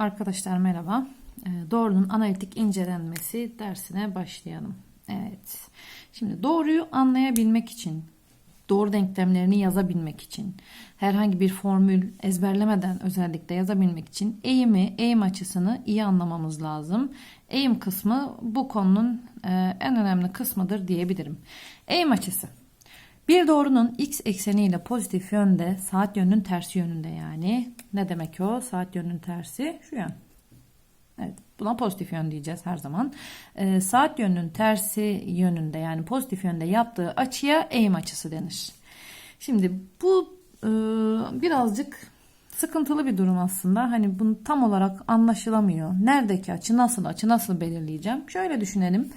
Arkadaşlar merhaba. Ee, Doğrunun analitik incelenmesi dersine başlayalım. Evet. Şimdi doğruyu anlayabilmek için, doğru denklemlerini yazabilmek için, herhangi bir formül ezberlemeden özellikle yazabilmek için eğimi, eğim açısını iyi anlamamız lazım. Eğim kısmı bu konunun e, en önemli kısmıdır diyebilirim. Eğim açısı. Bir doğrunun x ekseniyle pozitif yönde, saat yönünün tersi yönünde yani. Ne demek o? Saat yönünün tersi şu yön. Evet, buna pozitif yön diyeceğiz her zaman. Ee, saat yönünün tersi yönünde yani pozitif yönde yaptığı açıya eğim açısı denir. Şimdi bu e, birazcık sıkıntılı bir durum aslında. Hani bunu tam olarak anlaşılamıyor. Neredeki açı, nasıl açı, nasıl belirleyeceğim? Şöyle düşünelim.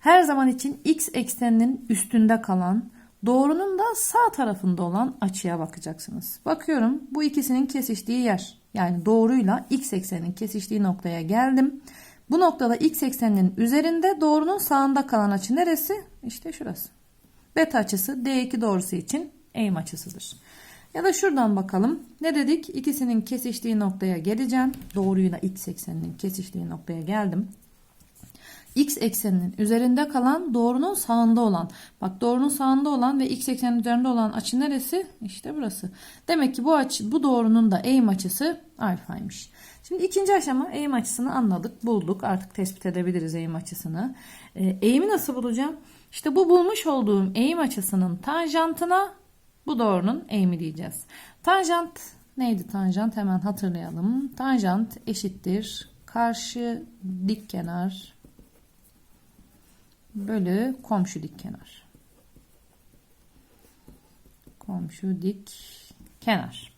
Her zaman için x ekseninin üstünde kalan Doğrunun da sağ tarafında olan açıya bakacaksınız. Bakıyorum bu ikisinin kesiştiği yer. Yani doğruyla x ekseninin kesiştiği noktaya geldim. Bu noktada x ekseninin üzerinde doğrunun sağında kalan açı neresi? İşte şurası. Beta açısı D2 doğrusu için eğim açısıdır. Ya da şuradan bakalım. Ne dedik? İkisinin kesiştiği noktaya geleceğim. Doğruyla x ekseninin kesiştiği noktaya geldim x ekseninin üzerinde kalan doğrunun sağında olan. Bak doğrunun sağında olan ve x eksenin üzerinde olan açı neresi? İşte burası. Demek ki bu açı bu doğrunun da eğim açısı alfaymış. Şimdi ikinci aşama eğim açısını anladık, bulduk. Artık tespit edebiliriz eğim açısını. E, eğimi nasıl bulacağım? İşte bu bulmuş olduğum eğim açısının tanjantına bu doğrunun eğimi diyeceğiz. Tanjant neydi tanjant? Hemen hatırlayalım. Tanjant eşittir karşı dik kenar bölü komşu dik kenar. Komşu dik kenar.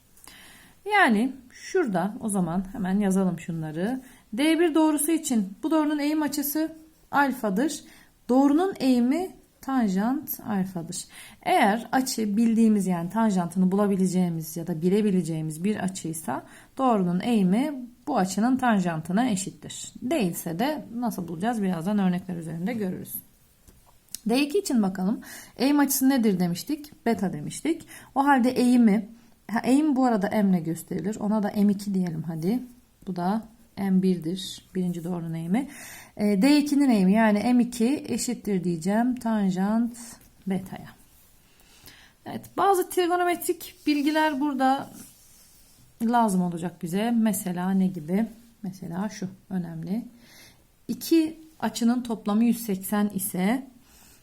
Yani şurada o zaman hemen yazalım şunları. D1 doğrusu için bu doğrunun eğim açısı alfadır. Doğrunun eğimi tanjant alfadır. Eğer açı bildiğimiz yani tanjantını bulabileceğimiz ya da bilebileceğimiz bir açıysa doğrunun eğimi bu açının tanjantına eşittir. Değilse de nasıl bulacağız birazdan örnekler üzerinde görürüz. D2 için bakalım. Eğim açısı nedir demiştik? Beta demiştik. O halde eğimi eğim bu arada m ile gösterilir. Ona da m2 diyelim hadi. Bu da m1'dir. Birinci doğrunun eğimi. E, D2'nin eğimi yani m2 eşittir diyeceğim. Tanjant beta'ya. Evet bazı trigonometrik bilgiler burada lazım olacak bize. Mesela ne gibi? Mesela şu önemli. İki açının toplamı 180 ise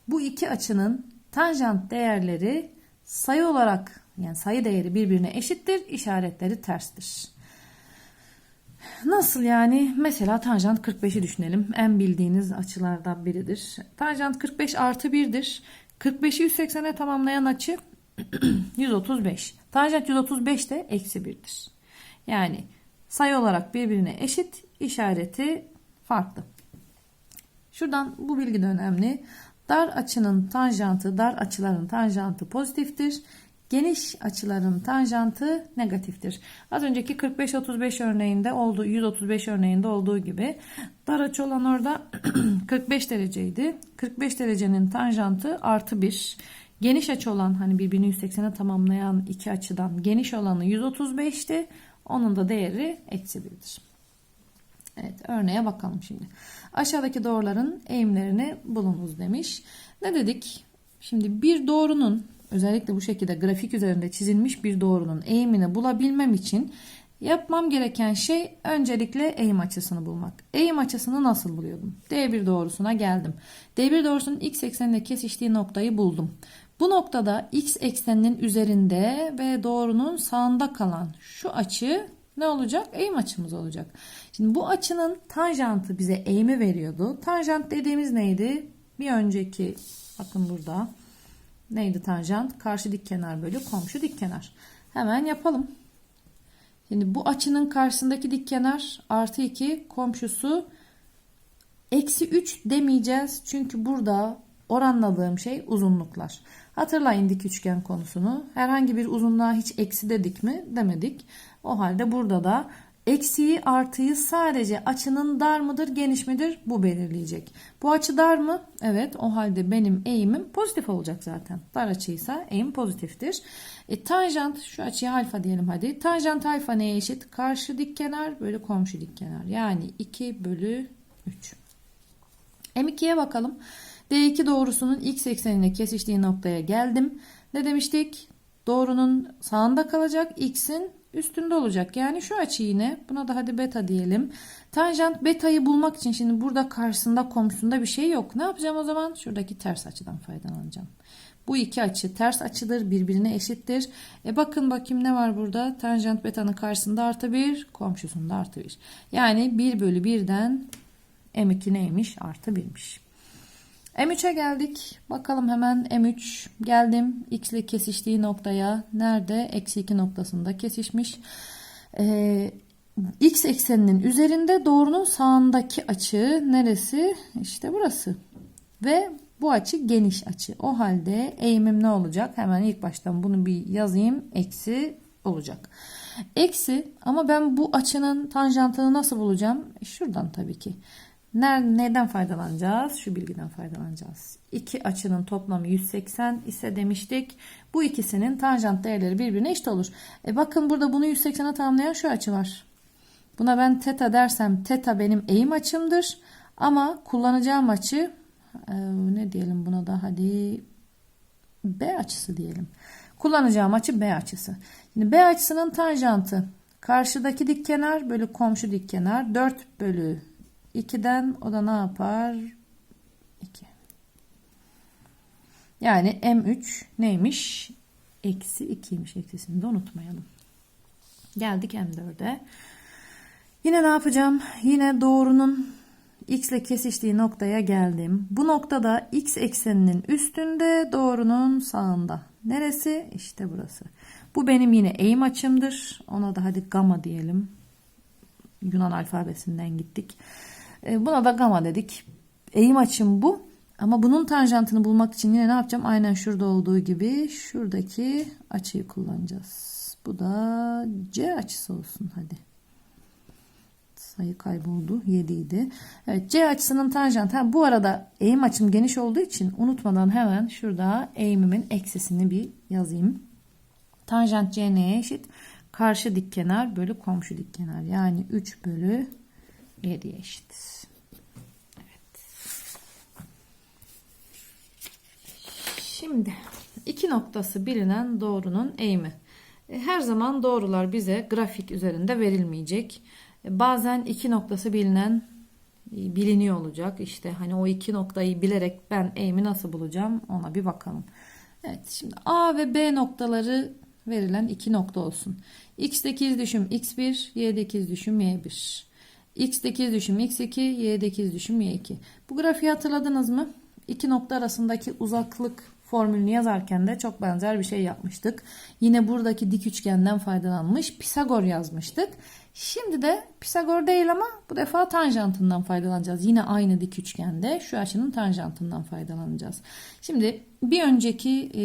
bu iki açının tanjant değerleri sayı olarak yani sayı değeri birbirine eşittir. işaretleri terstir. Nasıl yani? Mesela tanjant 45'i düşünelim. En bildiğiniz açılardan biridir. Tanjant 45 artı 1'dir. 45'i 180'e tamamlayan açı 135. Tanjant 135 de eksi 1'dir. Yani sayı olarak birbirine eşit, işareti farklı. Şuradan bu bilgi de önemli. Dar açının tanjantı, dar açıların tanjantı pozitiftir. Geniş açıların tanjantı negatiftir. Az önceki 45-35 örneğinde olduğu 135 örneğinde olduğu gibi dar açı olan orada 45 dereceydi. 45 derecenin tanjantı artı 1. Geniş açı olan hani birbirini 180'e tamamlayan iki açıdan geniş olanı 135'ti. Onun da değeri eksi 1'dir. Evet örneğe bakalım şimdi. Aşağıdaki doğruların eğimlerini bulunuz demiş. Ne dedik? Şimdi bir doğrunun özellikle bu şekilde grafik üzerinde çizilmiş bir doğrunun eğimini bulabilmem için yapmam gereken şey öncelikle eğim açısını bulmak. Eğim açısını nasıl buluyordum? D1 doğrusuna geldim. D1 doğrusunun x eksenine kesiştiği noktayı buldum. Bu noktada x ekseninin üzerinde ve doğrunun sağında kalan şu açı ne olacak? Eğim açımız olacak. Şimdi bu açının tanjantı bize eğimi veriyordu. Tanjant dediğimiz neydi? Bir önceki bakın burada neydi tanjant? Karşı dik kenar bölü komşu dik kenar. Hemen yapalım. Şimdi bu açının karşısındaki dik kenar artı 2 komşusu eksi 3 demeyeceğiz. Çünkü burada oranladığım şey uzunluklar. Hatırlayın dik üçgen konusunu. Herhangi bir uzunluğa hiç eksi dedik mi? Demedik. O halde burada da Eksiği artıyı sadece açının dar mıdır geniş midir bu belirleyecek. Bu açı dar mı? Evet o halde benim eğimim pozitif olacak zaten. Dar açıysa eğim pozitiftir. E, tanjant şu açıya alfa diyelim hadi. Tanjant alfa neye eşit? Karşı dik kenar bölü komşu dik kenar. Yani 2 bölü 3. M2'ye bakalım. D2 doğrusunun x eksenine kesiştiği noktaya geldim. Ne demiştik? Doğrunun sağında kalacak. X'in üstünde olacak. Yani şu açı yine. Buna da hadi beta diyelim. Tanjant beta'yı bulmak için şimdi burada karşısında komşusunda bir şey yok. Ne yapacağım o zaman? Şuradaki ters açıdan faydalanacağım. Bu iki açı ters açıdır. Birbirine eşittir. E bakın bakayım ne var burada? Tanjant beta'nın karşısında artı 1. Komşusunda artı 1. Yani 1 bölü 1'den M2 neymiş? Artı 1'miş. M3'e geldik. Bakalım hemen M3 geldim. X ile kesiştiği noktaya nerede? Eksi 2 noktasında kesişmiş. Ee, X ekseninin üzerinde doğrunun sağındaki açı neresi? İşte burası. Ve bu açı geniş açı. O halde eğimim ne olacak? Hemen ilk baştan bunu bir yazayım. Eksi olacak. Eksi ama ben bu açının tanjantını nasıl bulacağım? Şuradan tabii ki. Neden faydalanacağız? Şu bilgiden faydalanacağız. İki açının toplamı 180 ise demiştik. Bu ikisinin tanjant değerleri birbirine eşit olur. E bakın burada bunu 180'e tamamlayan şu açı var. Buna ben teta dersem teta benim eğim açımdır. Ama kullanacağım açı e, ne diyelim buna da hadi B açısı diyelim. Kullanacağım açı B açısı. Şimdi B açısının tanjantı karşıdaki dik kenar bölü komşu dik kenar 4 bölü 2'den o da ne yapar? 2. Yani M3 neymiş? Eksi 2'ymiş. Eksisini de unutmayalım. Geldik M4'e. Yine ne yapacağım? Yine doğrunun x ile kesiştiği noktaya geldim. Bu noktada x ekseninin üstünde doğrunun sağında. Neresi? İşte burası. Bu benim yine eğim açımdır. Ona da hadi gamma diyelim. Yunan alfabesinden gittik. E, buna da gamma dedik. Eğim açım bu. Ama bunun tanjantını bulmak için yine ne yapacağım? Aynen şurada olduğu gibi şuradaki açıyı kullanacağız. Bu da C açısı olsun hadi. Sayı kayboldu. 7 idi. Evet C açısının tanjantı. Ha, bu arada eğim açım geniş olduğu için unutmadan hemen şurada eğimimin eksisini bir yazayım. Tanjant C neye eşit? Karşı dik kenar bölü komşu dik kenar. Yani 3 bölü 7'ye eşit. Evet. Şimdi iki noktası bilinen doğrunun eğimi. E, her zaman doğrular bize grafik üzerinde verilmeyecek. E, bazen iki noktası bilinen e, biliniyor olacak. İşte hani o iki noktayı bilerek ben eğimi nasıl bulacağım ona bir bakalım. Evet şimdi A ve B noktaları verilen iki nokta olsun. X'deki iz düşüm x1, Y'deki iz düşüm y1. X'deki iz düşüm x2, Y'deki iz düşüm y2. Bu grafiği hatırladınız mı? İki nokta arasındaki uzaklık formülünü yazarken de çok benzer bir şey yapmıştık. Yine buradaki dik üçgenden faydalanmış Pisagor yazmıştık. Şimdi de Pisagor değil ama bu defa tanjantından faydalanacağız. Yine aynı dik üçgende şu açının tanjantından faydalanacağız. Şimdi bir önceki e,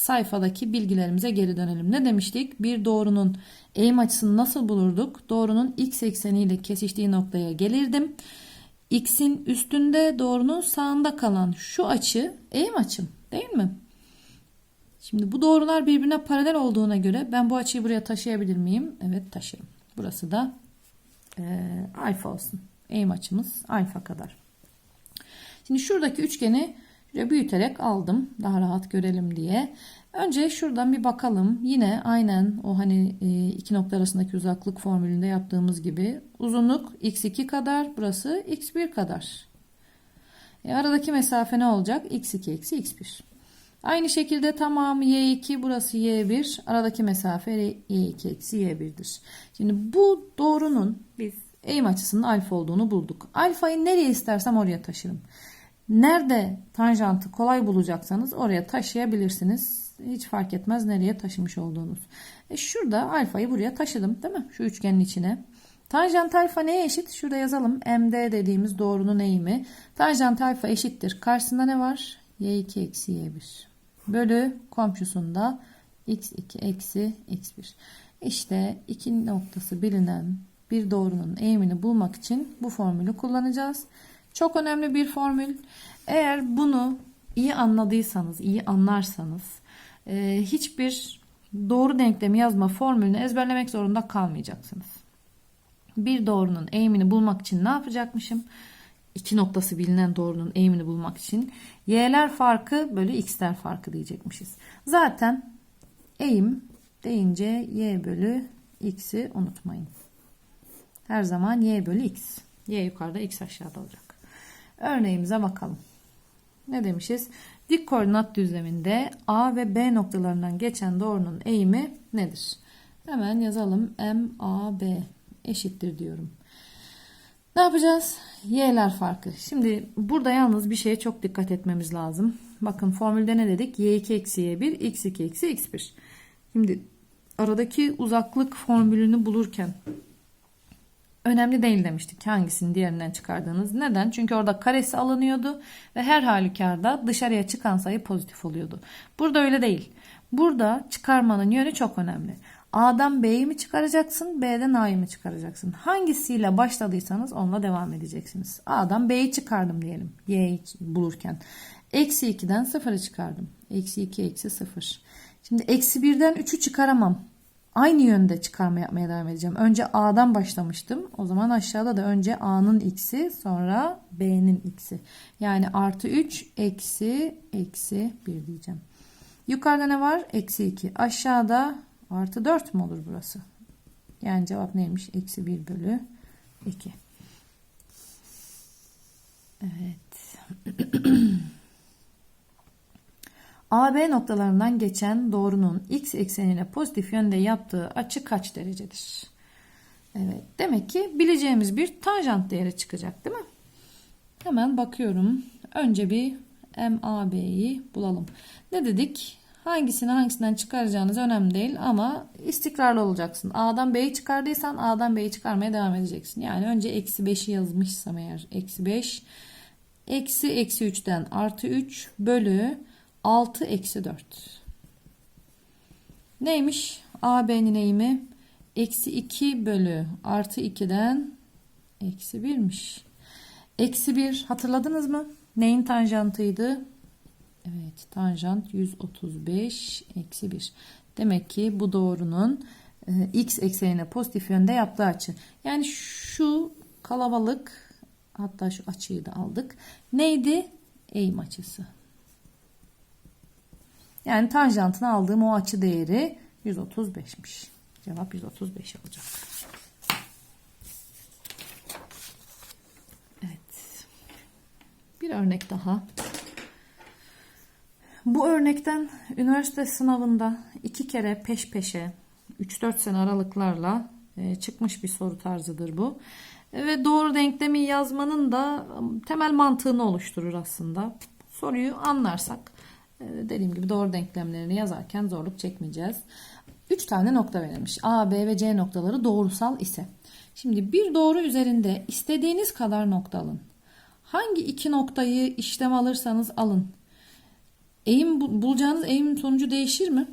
sayfadaki bilgilerimize geri dönelim. Ne demiştik? Bir doğrunun eğim açısını nasıl bulurduk? Doğrunun x ekseniyle kesiştiği noktaya gelirdim. X'in üstünde doğrunun sağında kalan şu açı eğim açım değil mi? Şimdi bu doğrular birbirine paralel olduğuna göre ben bu açıyı buraya taşıyabilir miyim? Evet taşırım. Burası da e, alfa olsun. Eğim açımız alfa kadar. Şimdi şuradaki üçgeni Şöyle büyüterek aldım daha rahat görelim diye. Önce şuradan bir bakalım. Yine aynen o hani e, iki nokta arasındaki uzaklık formülünde yaptığımız gibi uzunluk x2 kadar burası x1 kadar. E, aradaki mesafe ne olacak? x2 eksi x1. Aynı şekilde tamamı y2 burası y1 aradaki mesafe y2 eksi y1'dir. Şimdi bu doğrunun biz eğim açısının alfa olduğunu bulduk. Alfayı nereye istersem oraya taşırım. Nerede tanjantı kolay bulacaksanız oraya taşıyabilirsiniz. Hiç fark etmez nereye taşımış olduğunuz. E şurada alfayı buraya taşıdım değil mi? Şu üçgenin içine. Tanjant alfa neye eşit? Şurada yazalım. MD dediğimiz doğrunun eğimi. Tanjant alfa eşittir. Karşısında ne var? Y2 eksi Y1. Bölü komşusunda x2 eksi x1. İşte iki noktası bilinen bir doğrunun eğimini bulmak için bu formülü kullanacağız. Çok önemli bir formül. Eğer bunu iyi anladıysanız, iyi anlarsanız e, hiçbir doğru denklemi yazma formülünü ezberlemek zorunda kalmayacaksınız. Bir doğrunun eğimini bulmak için ne yapacakmışım? İki noktası bilinen doğrunun eğimini bulmak için y'ler farkı bölü x'ler farkı diyecekmişiz. Zaten eğim deyince y bölü x'i unutmayın. Her zaman y bölü x. Y yukarıda x aşağıda olacak. Örneğimize bakalım. Ne demişiz? Dik koordinat düzleminde A ve B noktalarından geçen doğrunun eğimi nedir? Hemen yazalım. M, A, B eşittir diyorum. Ne yapacağız? Y'ler farkı. Şimdi burada yalnız bir şeye çok dikkat etmemiz lazım. Bakın formülde ne dedik? Y2 eksi Y1, X2 eksi X1. Şimdi aradaki uzaklık formülünü bulurken önemli değil demiştik hangisini diğerinden çıkardığınız. Neden? Çünkü orada karesi alınıyordu ve her halükarda dışarıya çıkan sayı pozitif oluyordu. Burada öyle değil. Burada çıkarmanın yönü çok önemli. A'dan B'yi mi çıkaracaksın, B'den A'yı mı çıkaracaksın? Hangisiyle başladıysanız onunla devam edeceksiniz. A'dan B'yi çıkardım diyelim. Y'yi bulurken. Eksi 2'den 0'ı çıkardım. Eksi 2 eksi 0. Şimdi eksi 1'den 3'ü çıkaramam. Aynı yönde çıkarma yapmaya devam edeceğim. Önce A'dan başlamıştım. O zaman aşağıda da önce A'nın x'i sonra B'nin x'i. Yani artı 3 eksi eksi 1 diyeceğim. Yukarıda ne var? Eksi 2. Aşağıda artı 4 mü olur burası? Yani cevap neymiş? Eksi 1 bölü 2. Evet. AB noktalarından geçen doğrunun x eksenine pozitif yönde yaptığı açı kaç derecedir? Evet, demek ki bileceğimiz bir tanjant değeri çıkacak değil mi? Hemen bakıyorum. Önce bir MAB'yi bulalım. Ne dedik? Hangisini hangisinden çıkaracağınız önemli değil ama istikrarlı olacaksın. A'dan B'yi çıkardıysan A'dan B'yi çıkarmaya devam edeceksin. Yani önce eksi 5'i yazmışsam eğer eksi 5 eksi eksi 3'ten artı 3 bölü 6 eksi 4. Neymiş? AB'nin eğimi eksi 2 bölü artı 2'den eksi 1'miş. Eksi 1 hatırladınız mı? Neyin tanjantıydı? Evet tanjant 135 eksi 1. Demek ki bu doğrunun e, x eksenine pozitif yönde yaptığı açı. Yani şu kalabalık hatta şu açıyı da aldık. Neydi? Eğim açısı. Yani tanjantını aldığım o açı değeri 135'miş. Cevap 135 olacak. Evet. Bir örnek daha. Bu örnekten üniversite sınavında iki kere peş peşe 3-4 sene aralıklarla e, çıkmış bir soru tarzıdır bu. Ve doğru denklemi yazmanın da temel mantığını oluşturur aslında. Soruyu anlarsak e, dediğim gibi doğru denklemlerini yazarken zorluk çekmeyeceğiz. 3 tane nokta verilmiş. A, B ve C noktaları doğrusal ise. Şimdi bir doğru üzerinde istediğiniz kadar nokta alın. Hangi iki noktayı işlem alırsanız alın. Eğim bulacağınız eğimin sonucu değişir mi?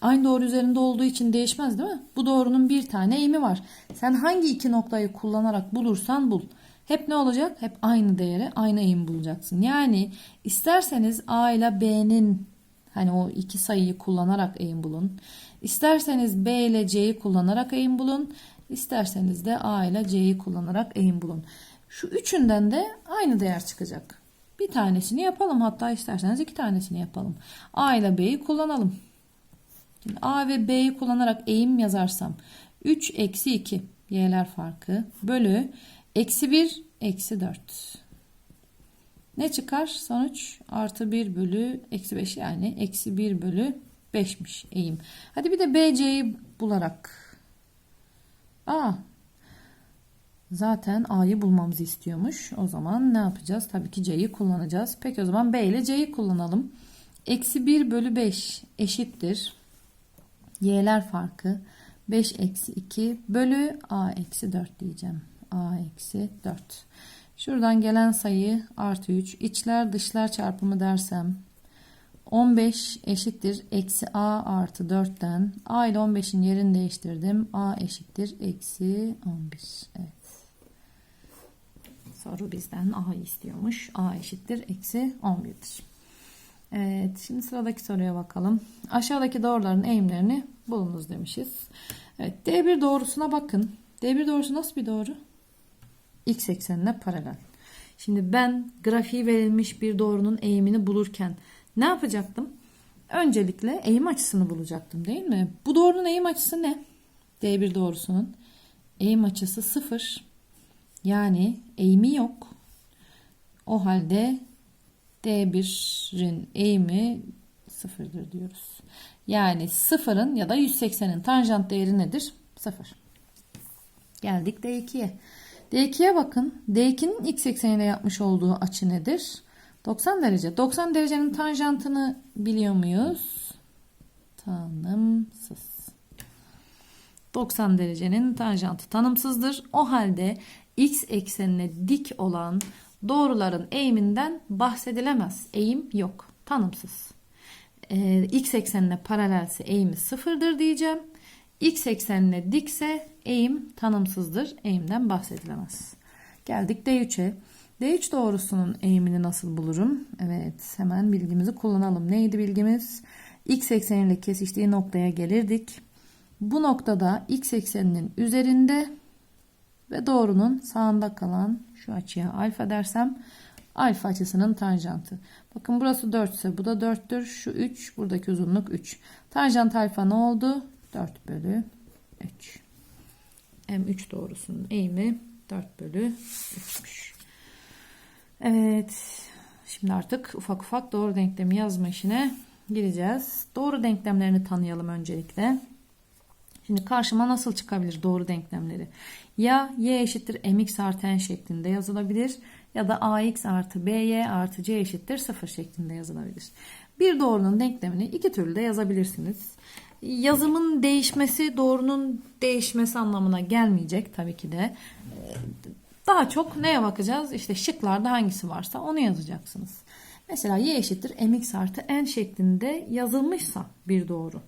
Aynı doğru üzerinde olduğu için değişmez değil mi? Bu doğrunun bir tane eğimi var. Sen hangi iki noktayı kullanarak bulursan bul. Hep ne olacak? Hep aynı değere aynı eğim bulacaksın. Yani isterseniz A ile B'nin hani o iki sayıyı kullanarak eğim bulun. İsterseniz B ile C'yi kullanarak eğim bulun. İsterseniz de A ile C'yi kullanarak eğim bulun. Şu üçünden de aynı değer çıkacak. Bir tanesini yapalım. Hatta isterseniz iki tanesini yapalım. A ile B'yi kullanalım. Şimdi A ve B'yi kullanarak eğim yazarsam 3 eksi 2 y'ler farkı bölü eksi 1 eksi 4. Ne çıkar? Sonuç artı 1 bölü eksi 5 yani eksi 1 bölü 5'miş eğim. Hadi bir de BC'yi bularak. A. Zaten A'yı bulmamızı istiyormuş. O zaman ne yapacağız? Tabii ki C'yi kullanacağız. Peki o zaman B ile C'yi kullanalım. Eksi 1 bölü 5 eşittir. Y'ler farkı 5 eksi 2 bölü A eksi 4 diyeceğim. A eksi 4. Şuradan gelen sayı artı 3. İçler dışlar çarpımı dersem 15 eşittir eksi a artı 4'ten a ile 15'in yerini değiştirdim. a eşittir eksi 11. Evet. Soru bizden a istiyormuş. a eşittir eksi 11'dir. Evet şimdi sıradaki soruya bakalım. Aşağıdaki doğruların eğimlerini bulunuz demişiz. Evet D1 doğrusuna bakın. D1 doğrusu nasıl bir doğru? X eksenine paralel. Şimdi ben grafiği verilmiş bir doğrunun eğimini bulurken ne yapacaktım? Öncelikle eğim açısını bulacaktım değil mi? Bu doğrunun eğim açısı ne? D1 doğrusunun eğim açısı 0. Yani eğimi yok. O halde D1'in eğimi sıfırdır diyoruz. Yani sıfırın ya da 180'in tanjant değeri nedir? Sıfır. Geldik D2'ye. D2'ye bakın. D2'nin x ekseniyle yapmış olduğu açı nedir? 90 derece. 90 derecenin tanjantını biliyor muyuz? Tanımsız. 90 derecenin tanjantı tanımsızdır. O halde x eksenine dik olan doğruların eğiminden bahsedilemez. Eğim yok. Tanımsız. Ee, x eksenine paralelse eğimi sıfırdır diyeceğim. X eksenine dikse eğim tanımsızdır. Eğimden bahsedilemez. Geldik D3'e. D3 doğrusunun eğimini nasıl bulurum? Evet hemen bilgimizi kullanalım. Neydi bilgimiz? X ekseniyle kesiştiği noktaya gelirdik. Bu noktada x ekseninin üzerinde ve doğrunun sağında kalan şu açıya alfa dersem alfa açısının tanjantı. Bakın burası 4 ise bu da 4'tür. Şu 3 buradaki uzunluk 3. Tanjant alfa ne oldu? 4 bölü 3. M3 doğrusunun eğimi 4 bölü 3'müş. Evet. Şimdi artık ufak ufak doğru denklemi yazma işine gireceğiz. Doğru denklemlerini tanıyalım öncelikle. Şimdi karşıma nasıl çıkabilir doğru denklemleri? Ya y eşittir mx artı n şeklinde yazılabilir ya da ax artı by artı c eşittir 0 şeklinde yazılabilir. Bir doğrunun denklemini iki türlü de yazabilirsiniz. Yazımın değişmesi doğrunun değişmesi anlamına gelmeyecek tabii ki de. Daha çok neye bakacağız? İşte şıklarda hangisi varsa onu yazacaksınız. Mesela y eşittir mx artı n şeklinde yazılmışsa bir doğru.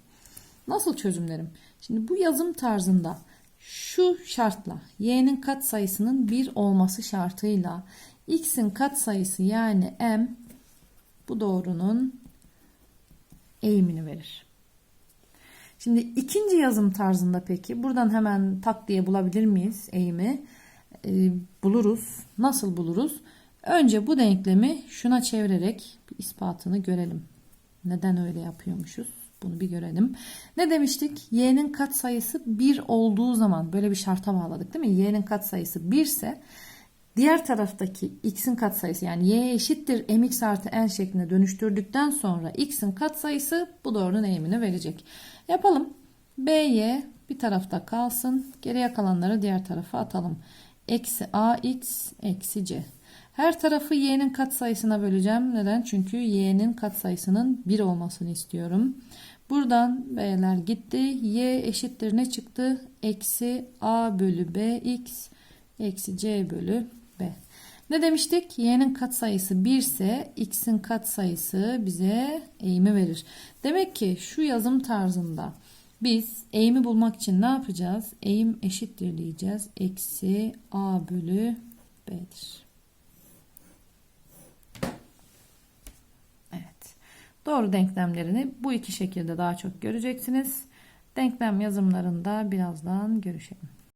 Nasıl çözümlerim? Şimdi bu yazım tarzında şu şartla y'nin kat sayısının 1 olması şartıyla x'in kat sayısı yani m bu doğrunun eğimini verir. Şimdi ikinci yazım tarzında peki buradan hemen tak diye bulabilir miyiz eğimi? Ee, buluruz. Nasıl buluruz? Önce bu denklemi şuna çevirerek bir ispatını görelim. Neden öyle yapıyormuşuz? Bunu bir görelim. Ne demiştik? Y'nin kat sayısı 1 olduğu zaman böyle bir şarta bağladık değil mi? Y'nin kat sayısı 1 ise diğer taraftaki x'in kat sayısı yani y eşittir mx artı n şeklinde dönüştürdükten sonra x'in kat sayısı bu doğrunun eğimini verecek. Yapalım. by bir tarafta kalsın. Geriye kalanları diğer tarafa atalım. Eksi ax eksi c. Her tarafı y'nin kat sayısına böleceğim. Neden? Çünkü y'nin kat sayısının 1 olmasını istiyorum. Buradan b'ler gitti. y eşittir ne çıktı? Eksi a bölü bx eksi c bölü b. Ne demiştik? y'nin kat sayısı 1 ise x'in kat sayısı bize eğimi verir. Demek ki şu yazım tarzında biz eğimi bulmak için ne yapacağız? Eğim eşittir diyeceğiz. Eksi a bölü b'dir. Doğru denklemlerini bu iki şekilde daha çok göreceksiniz. Denklem yazımlarında birazdan görüşelim.